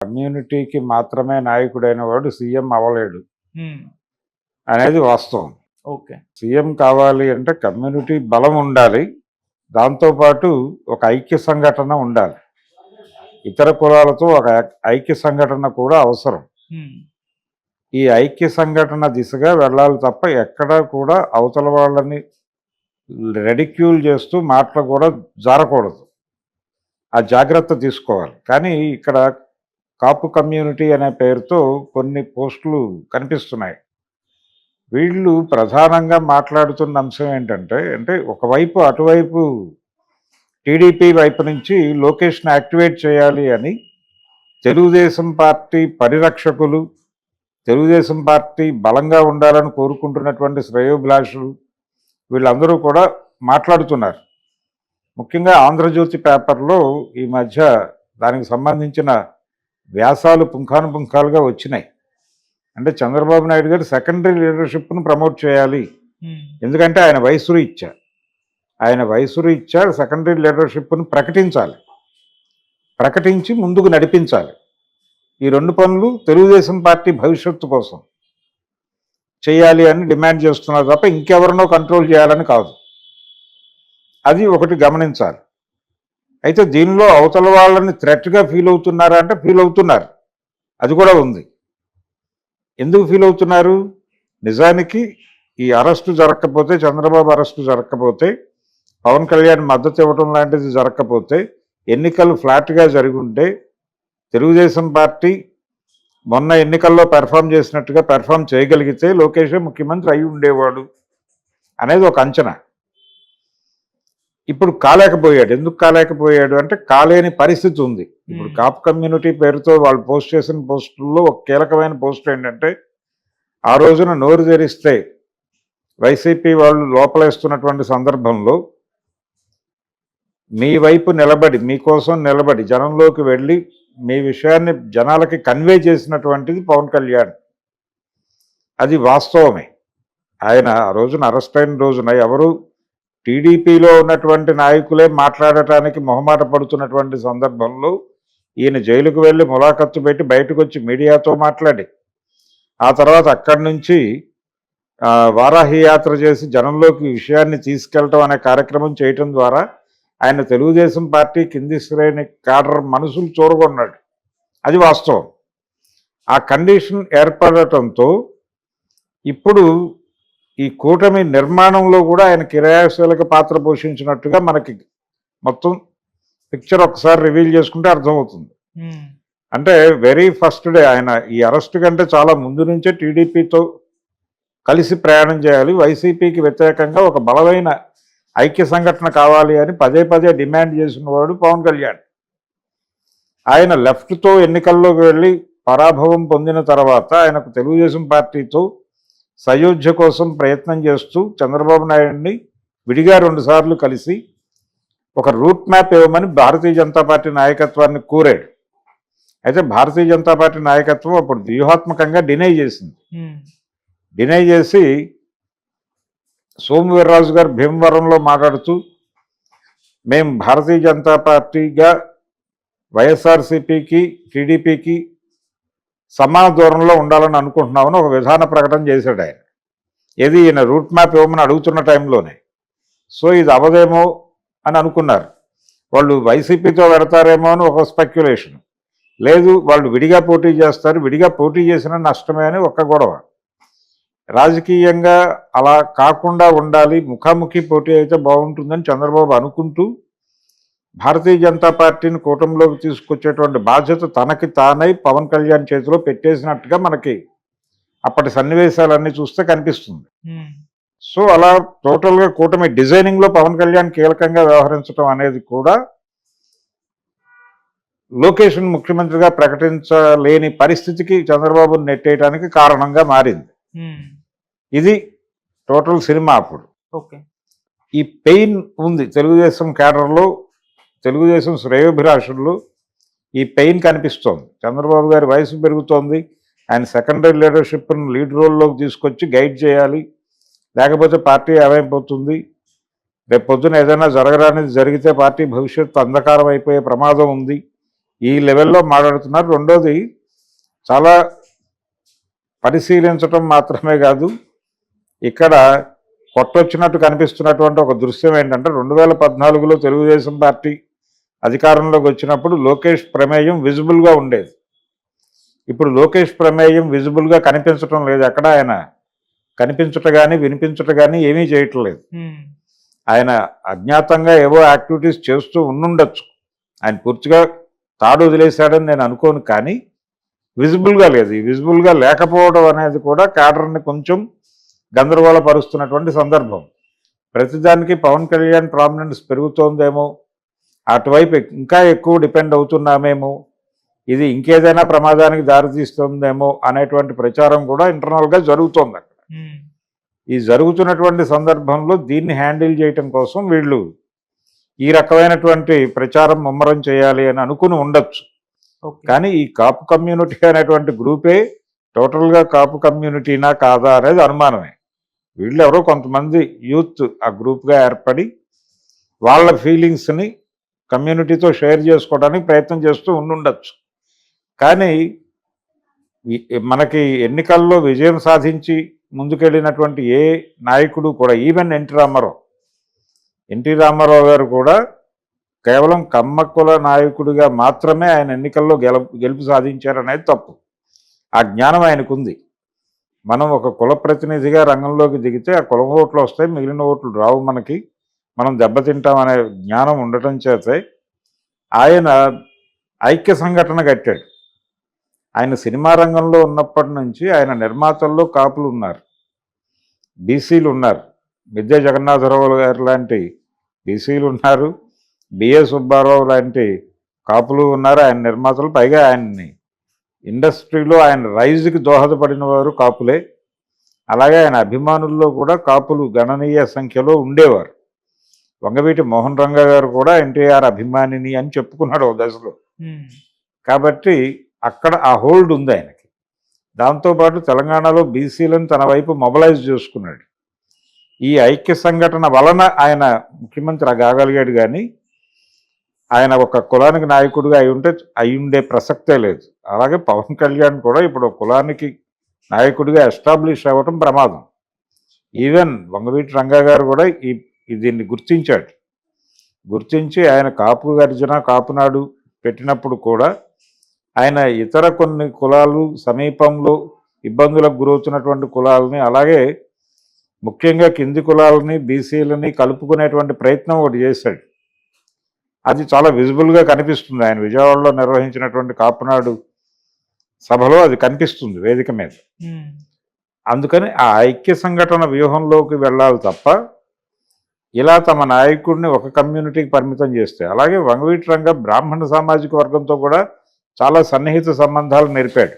కమ్యూనిటీకి మాత్రమే నాయకుడైన వాడు సీఎం అవ్వలేడు అనేది వాస్తవం. ఓకే. సీఎం కావాలి అంటే కమ్యూనిటీ బలం ఉండాలి. దాంతోపాటు ఒక ఐక్య సంఘటన ఉండాలి. ఇతర కులాలతో ఒక ఐక్య సంఘటన కూడా అవసరం. ఈ ఐక్య సంఘటన దిశగా వెళ్ళాలి తప్ప ఎక్కడా కూడా అవతల వాళ్ళని రెడిక్యూల్ చేస్తూ మాటలు కూడా జారకూడదు. ఆ జాగ్రత్త తీసుకోవాలి. కానీ ఇక్కడ కాపు కమ్యూనిటీ అనే పేరుతో కొన్ని పోస్టులు కనిపిస్తున్నాయి. వీళ్ళు ప్రధానంగా మాట్లాడుతున్న అంశం ఏంటంటే అంటే ఒకవైపు అటువైపు టీడీపీ వైపు నుంచి లొకేషన్ యాక్టివేట్ చేయాలి అని తెలుగుదేశం పార్టీ పరిరక్షకులు తెలుగుదేశం పార్టీ బలంగా ఉండాలని కోరుకుంటున్నటువంటి శ్రేయోభిలాషులు వీళ్ళందరూ కూడా మాట్లాడుతున్నారు. ముఖ్యంగా ఆంధ్రజ్యోతి పేపర్లో ఈ మధ్య దానికి సంబంధించిన వ్యాసాలు పుంఖానుపుంఖాలుగా వచ్చినాయి. అంటే చంద్రబాబు నాయుడు గారు సెకండరీ లీడర్షిప్ను ప్రమోట్ చేయాలి. ఉమ్, ఎందుకంటే ఆయన వయసు ఇచ్చా ఆయన వయసు ఇచ్చా సెకండరీ లీడర్షిప్ను ప్రకటించాలి. ప్రకటించి ముందుకు నడిపించాలి. ఈ రెండు పనులు తెలుగుదేశం పార్టీ భవిష్యత్తు కోసం చేయాలి అని డిమాండ్ చేస్తున్నారు తప్ప ఇంకెవరినో కంట్రోల్ చేయాలని కాదు. అది ఒకటి గమనించాలి. అయితే దీనిలో అవతల వాళ్ళని థ్రెట్గా ఫీల్ అవుతున్నారా అంటే ఫీల్ అవుతున్నారు. అది కూడా ఉంది. ఎందుకు ఫీల్ అవుతున్నారు? నిజానికి ఈ అరెస్టు జరగకపోతే చంద్రబాబు అరెస్టు జరగకపోతే పవన్ కళ్యాణ్ మద్దతు ఇవ్వడం లాంటిది జరగకపోతే ఎన్నికలు ఫ్లాట్గా జరుగుంటే ఉంటే తెలుగుదేశం పార్టీ మొన్న ఎన్నికల్లో పెర్ఫామ్ చేసినట్టుగా పెర్ఫామ్ చేయగలిగితే లోకేషే ముఖ్యమంత్రి అయి ఉండేవాడు అనేది ఒక అంచనా. ఇప్పుడు కాలేకపోయాడు. ఎందుకు కాలేకపోయాడు? అంటే కాలేని పరిస్థితి ఉంది. ఇప్పుడు. కాప్ కమ్యూనిటీ పేరుతో వాళ్ళు పోస్ట్ చేసిన పోస్టుల్లో ఒక కీలకమైన పోస్ట్ ఏంటంటే ఆ రోజున నోరు తెరిస్తే వైసీపీ వాళ్ళు లోపలేస్తున్నటువంటి సందర్భంలో మీ వైపు నిలబడి మీకోసం నిలబడి జనంలోకి వెళ్ళి మీ విషయాన్ని జనాలకి కన్వే చేసినటువంటిది పవన్ కళ్యాణ్. అది వాస్తవమే. ఆయన ఆ రోజున అరెస్ట్ అయిన రోజున ఎవరు టీడీపీలో ఉన్నటువంటి నాయకులే మాట్లాడటానికి మొహమాట పడుతున్నటువంటి సందర్భంలో ఈయన జైలుకు వెళ్ళి ములాఖత్తు పెట్టి బయటకు వచ్చి మీడియాతో మాట్లాడి ఆ తర్వాత అక్కడి నుంచి వారాహి యాత్ర చేసి జనంలోకి విషయాన్ని తీసుకెళ్ళటం అనే కార్యక్రమం చేయటం ద్వారా ఆయన తెలుగుదేశం పార్టీ కింది శ్రేణి కాడర్ మనసులు చూరగొన్నాడు. అది వాస్తవం. ఆ కండిషన్ ఏర్పడటంతో ఇప్పుడు ఈ కూటమి నిర్మాణంలో కూడా ఆయన కిరాయాశీలక పాత్ర పోషించినట్టుగా మనకి మొత్తం పిక్చర్ ఒకసారి రివీల్ చేసుకుంటే అర్థమవుతుంది. అంటే వెరీ ఫస్ట్ డే ఆయన ఈ అరెస్ట్ కంటే చాలా ముందు నుంచే టీడీపీతో కలిసి ప్రయాణం చేయాలి. వైసీపీకి వ్యతిరేకంగా ఒక బలమైన ఐక్య సంఘటన కావాలి అని పదే పదే డిమాండ్ చేసిన వాడు పవన్ కళ్యాణ్. ఆయన లెఫ్ట్తో ఎన్నికల్లోకి వెళ్ళి పరాభవం పొందిన తర్వాత ఆయనకు తెలుగుదేశం పార్టీతో సయోధ్య కోసం ప్రయత్నం చేస్తూ చంద్రబాబు నాయుడిని విడిగా రెండుసార్లు కలిసి ఒక రూట్ మ్యాప్ ఇవ్వమని భారతీయ జనతా పార్టీ నాయకత్వాన్ని కోరాడు. అయితే భారతీయ జనతా పార్టీ నాయకత్వం అప్పుడు వ్యూహాత్మకంగా డినై చేసింది. డినై చేసి సోము వీర్రాజు గారు భీమవరంలో మాట్లాడుతూ మేము భారతీయ జనతా పార్టీగా వైఎస్ఆర్సీపీకి టీడీపీకి సమాన దూరంలో ఉండాలని అనుకుంటున్నామని ఒక విధాన ప్రకటన చేశాడు ఆయన. ఏది ఈయన రూట్ మ్యాప్ ఇవ్వమని అడుగుతున్న టైంలోనే. సో ఇది అవదేమో అని అనుకున్నారు. వాళ్ళు వైసీపీతో పెడతారేమో అని ఒక స్పెక్యులేషన్ లేదు వాళ్ళు విడిగా పోటీ చేస్తారు. విడిగా పోటీ చేసిన నష్టమే అని ఒక గొడవ. రాజకీయంగా అలా కాకుండా ఉండాలి. ముఖాముఖి పోటీ అయితే బాగుంటుందని చంద్రబాబు అనుకుంటూ భారతీయ జనతా పార్టీని కూటమిలోకి తీసుకొచ్చేటువంటి బాధ్యత తనకి తానై పవన్ కళ్యాణ్ చేతిలో పెట్టేసినట్టుగా మనకి అప్పటి సన్నివేశాలన్నీ చూస్తే కనిపిస్తుంది. సో అలా టోటల్గా కూటమి డిజైనింగ్లో పవన్ కళ్యాణ్ కీలకంగా వ్యవహరించడం అనేది కూడా లోకేషన్ ముఖ్యమంత్రిగా ప్రకటించలేని పరిస్థితికి చంద్రబాబును నెట్టేయడానికి కారణంగా మారింది. ఇది టోటల్ సినిమా అప్పుడు. ఓకే. ఈ పెయిన్ ఉంది తెలుగుదేశం కేడర్లో. తెలుగుదేశం శ్రేయోభిలాషుల్లో ఈ పెయిన్ కనిపిస్తోంది. చంద్రబాబు గారి వయసు పెరుగుతోంది. ఆయన సెకండరీ లీడర్షిప్ను లీడ్ రోల్లోకి తీసుకొచ్చి గైడ్ చేయాలి. లేకపోతే పార్టీ ఏమైపోతుంది? రేపు పొద్దున ఏదైనా జరగరానిది జరిగితే పార్టీ భవిష్యత్తు అంధకారం అయిపోయే ప్రమాదం ఉంది. ఈ లెవెల్లో మాట్లాడుతున్నారు. రెండోది చాలా పరిశీలించటం మాత్రమే కాదు ఇక్కడ కొట్టొచ్చినట్టు కనిపిస్తున్నటువంటి ఒక దృశ్యం ఏంటంటే రెండు వేల పద్నాలుగులో తెలుగుదేశం పార్టీ అధికారంలోకి వచ్చినప్పుడు లోకేష్ ప్రమేయం విజిబుల్గా ఉండేది. ఇప్పుడు లోకేష్ ప్రమేయం విజిబుల్గా కనిపించటం లేదు ఎక్కడ ఆయన. కనిపించుట కానీ వినిపించుట కానీ ఏమీ చేయటం లేదు ఉమ్, ఆయన అజ్ఞాతంగా ఏవో యాక్టివిటీస్ చేస్తూ ఉండుండొచ్చు. ఆయన పూర్తిగా తాడు వదిలేశాడని నేను అనుకోను కానీ విజిబుల్గా లేదు. ఈ విజిబుల్గా లేకపోవడం అనేది కూడా క్యాడర్ని కొంచెం గందరగోళపరుస్తున్నటువంటి సందర్భం. ప్రతిదానికి పవన్ కళ్యాణ్ ప్రామినెన్స్ పెరుగుతోందేమో అటువైపు ఇంకా ఎక్కువ డిపెండ్ అవుతున్నామేమో ఇది ఇంకేదైనా ప్రమాదానికి దారితీస్తుందేమో అనేటువంటి ప్రచారం కూడా ఇంటర్నల్గా జరుగుతోంది అక్కడ. ఈ జరుగుతున్నటువంటి సందర్భంలో దీన్ని హ్యాండిల్ చేయటం కోసం వీళ్ళు ఈ రకమైనటువంటి ప్రచారం ముమ్మరం చేయాలి అని అనుకుని ఉండొచ్చు. కానీ ఈ కాపు కమ్యూనిటీ అనేటువంటి గ్రూపే టోటల్గా కాపు కమ్యూనిటీనా కాదా అనేది అనుమానమే. వీళ్ళు ఎవరో కొంతమంది యూత్ ఆ గ్రూప్గా ఏర్పడి వాళ్ళ ఫీలింగ్స్ని కమ్యూనిటీతో షేర్ చేసుకోవడానికి ప్రయత్నం చేస్తూ ఉండుండొచ్చు. కానీ మనకి ఎన్నికల్లో విజయం సాధించి ముందుకెళ్ళినటువంటి ఏ నాయకుడు కూడా even NT Ramarao NT Ramarao గారు కూడా కేవలం కమ్మక్కుల నాయకుడిగా మాత్రమే ఆయన ఎన్నికల్లో గెల గెలుపు సాధించారనేది తప్పు. ఆ జ్ఞానం ఆయనకుంది. మనం ఒక కుల ప్రతినిధిగా రంగంలోకి దిగితే ఆ కులం ఓట్లు వస్తాయి మిగిలిన ఓట్లు రావు మనకి. మనం దెబ్బతింటాం అనే జ్ఞానం ఉండటం చేతే ఆయన ఐక్య సంఘటన కట్టాడు. ఆయన సినిమా రంగంలో ఉన్నప్పటి నుంచి ఆయన నిర్మాతల్లో కాపులు ఉన్నారు. బీసీలు ఉన్నారు. విద్యా జగన్నాథరావు గారు లాంటి బీసీలు ఉన్నారు. బిఏ సుబ్బారావు లాంటి కాపులు ఉన్నారు. ఆయన నిర్మాతలు పైగా ఆయన్ని ఇండస్ట్రీలో ఆయన రైజ్కి దోహదపడిన వారు కాపులే. అలాగే ఆయన అభిమానుల్లో కూడా కాపులు గణనీయ సంఖ్యలో ఉండేవారు. వంగవీటి మోహన్ రంగ గారు కూడా ఎన్టీఆర్ అభిమానిని అని చెప్పుకున్నాడు ఓ దశలో. కాబట్టి అక్కడ ఆ హోల్డ్ ఉంది ఆయనకి. దాంతోపాటు తెలంగాణలో బీసీలను తన వైపు మొబలైజ్ చేసుకున్నాడు. ఈ ఐక్య సంఘటన వలన ఆయన ముఖ్యమంత్రి కాగలిగాడు కానీ ఆయన ఒక కులానికి నాయకుడిగా అయి ఉంటే అయి ఉండే ప్రసక్తే లేదు. అలాగే పవన్ కళ్యాణ్ కూడా ఇప్పుడు కులానికి నాయకుడిగా ఎస్టాబ్లిష్ అవ్వటం ప్రమాదం. ఈవెన్ వంగవీటి రంగా గారు కూడా ఈ దీన్ని గుర్తించాడు. గుర్తించి ఆయన కాపు గర్జన కాపునాడు పెట్టినప్పుడు కూడా ఆయన ఇతర కొన్ని కులాలు సమీపంలో ఇబ్బందులకు గురవుతున్నటువంటి కులాలని అలాగే ముఖ్యంగా కింది కులాలని బీసీలని కలుపుకునేటువంటి ప్రయత్నం ఒకటి చేశాడు. అది చాలా విజిబుల్గా కనిపిస్తుంది. ఆయన విజయవాడలో నిర్వహించినటువంటి కాపునాడు సభలో అది కనిపిస్తుంది వేదిక మీద. అందుకని ఆ ఐక్య సంఘటన వ్యూహంలోకి వెళ్ళాలి తప్ప ఇలా తమ నాయకుడిని ఒక కమ్యూనిటీకి పరిమితం చేస్తే అలాగే వంగవీటి రంగ బ్రాహ్మణ సామాజిక వర్గంతో కూడా చాలా సన్నిహిత సంబంధాలు నేర్పాడు.